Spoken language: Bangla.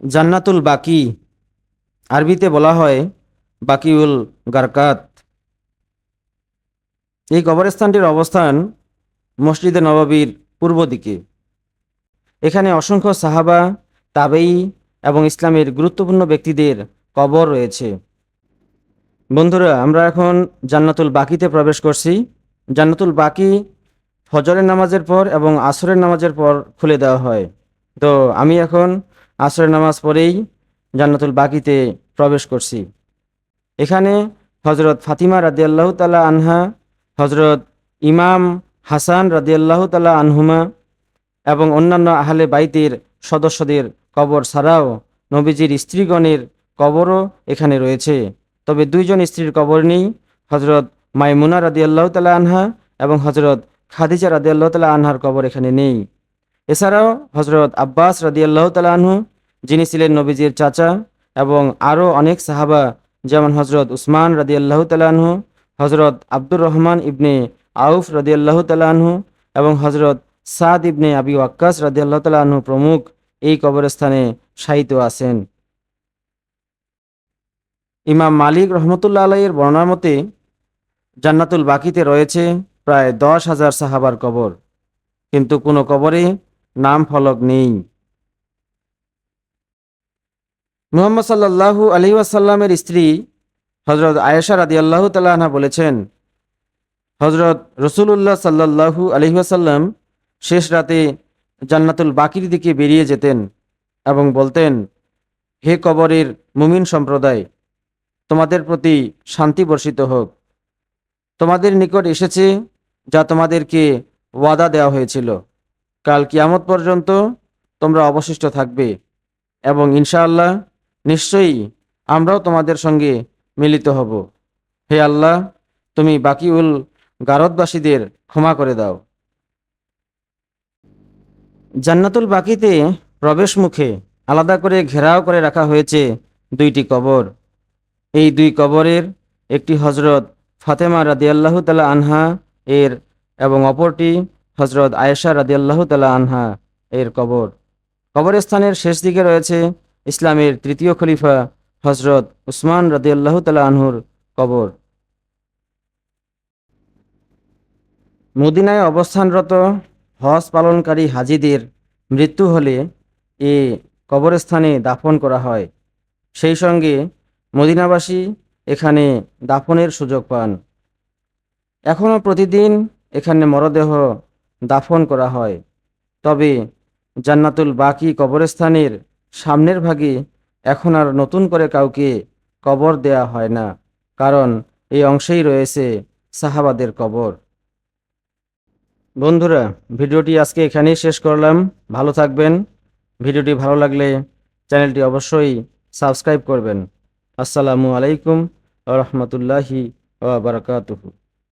জান্নাতুল বাকি। আরবিতে বলা হয় বাকিউল গারকাত। এই কবরস্থানটির অবস্থান মসজিদে নবাবীর পূর্ব দিকে। এখানে অসংখ্য সাহাবা তাবেই এবং ইসলামের গুরুত্বপূর্ণ ব্যক্তিদের কবর রয়েছে। বন্ধুরা, আমরা এখন জান্নাতুল বাকিতে প্রবেশ করছি। জান্নাতুল বাকি ফজরের নামাজের পর এবং আসরের নামাজের পর খুলে দেওয়া হয়। তো আমি এখন আসরের নামাজ পড়েই জান্নাতুল বাকিতে প্রবেশ করছি। এখানে হজরত ফাতিমা রাদিয়াল্লাহু তালা আনহা হজরত ইমাম হাসান রাদিয়াল্লাহু তালা আনহুমা এবং অন্যান্য আহলে বাইতের সদস্যদের কবর ছাড়াও নবীজির স্ত্রীগণের কবরও এখানে রয়েছে। তবে দুইজন স্ত্রীর কবর নেই হজরত মাইমুনা রাদিয়াল্লাহ তালা আনহা এবং হজরত খাদিজা রাদিয়াল্লাহ তালা আনহার কবর এখানে নেই। এছাড়াও হজরত আব্বাস রাদিয়াল্লাহ তালা আনহু যিনি ছিলেন নবীজির চাচা এবং আরও অনেক সাহাবা, যেমন হজরত উসমান রাদিয়াল্লাহ তালা আনহু হজরত আব্দুর রহমান ইবনে আউফ রাদিয়াল্লাহ তালা আনহু এবং হজরত সাদ ইবনে আবি ওয়াক্কাস রাদিয়াল্লাহ তালা আনহু প্রমুখ এই কবরস্থানে শায়িত আছেন। ইমাম মালিক রহমতুল্লাহ আলাইয়ের বর্ণনার মতে, জান্নাতুল বাকিতে রয়েছে প্রায় দশ হাজার সাহাবার কবর। কিন্তু কোনো কবরে নাম ফলক নেই। মুহাম্মদ সাল্লাল্লাহু আলহি ওয়াসাল্লামের স্ত্রী হজরত আয়েশা রাদি আল্লাহ তাল্লাহা বলেছেন হজরত রসুল্লাহ সাল্লাল্লাহু আলহি ওয়াসাল্লাম শেষ রাতে জান্নাতুল বাকির দিকে বেরিয়ে যেতেন এবং বলতেন, হে কবরের মুমিন সম্প্রদায়, তোমাদের প্রতি শান্তি বর্ষিত হোক। তোমাদের নিকট এসেছে যা তোমাদেরকে ওয়াদা দেওয়া হয়েছিল। কাল কিয়ামত পর্যন্ত তোমরা অবশিষ্ট থাকবে এবং ইনশাআল্লাহ নিশ্চয়ই আমরাও তোমাদের সঙ্গে মিলিত হব। হে আল্লাহ, তুমি বাকিউল গারদবাসীদের ক্ষমা করে দাও। জান্নাতুল বাকিতে প্রবেশ মুখে আলাদা করে ঘেরাও করে রাখা হয়েছে দুইটি কবর। এই দুই কবরের একটি হজরত ফাতেমা রাদিয়াল্লাহ তালা আনহা এর এবং অপরটি হজরত আয়েশা রাদিয়াল্লাহ তালা আনহা এর কবর। কবরস্থানের শেষ দিকে রয়েছে ইসলামের তৃতীয় খলিফা হজরত উসমান রাদিয়াল্লাহ তালা আনহুর কবর। মদিনায় অবস্থানরত হজ পালনকারী হাজিদের মৃত্যু হলে এ কবরস্থানে দাফন করা হয়। সেই সঙ্গে মদিনাবাসী এখানে দাফনের সুযোগ পান। এখনও প্রতিদিন এখানে মরদেহ দাফন করা হয়। তবে জান্নাতুল বাকি কবরস্থানের সামনের ভাগে এখন আর নতুন করে কাউকে কবর দেয়া হয় না, কারণ এই অংশেই রয়েছে সাহাবাদের কবর। বন্ধুরা, ভিডিওটি আজকে এখানেই শেষ করলাম। ভালো থাকবেন। ভিডিওটি ভালো লাগলে চ্যানেলটি অবশ্যই সাবস্ক্রাইব করবেন। আসসালামু আলাইকুম রহমতুল্লাহি বারাকাতুহু।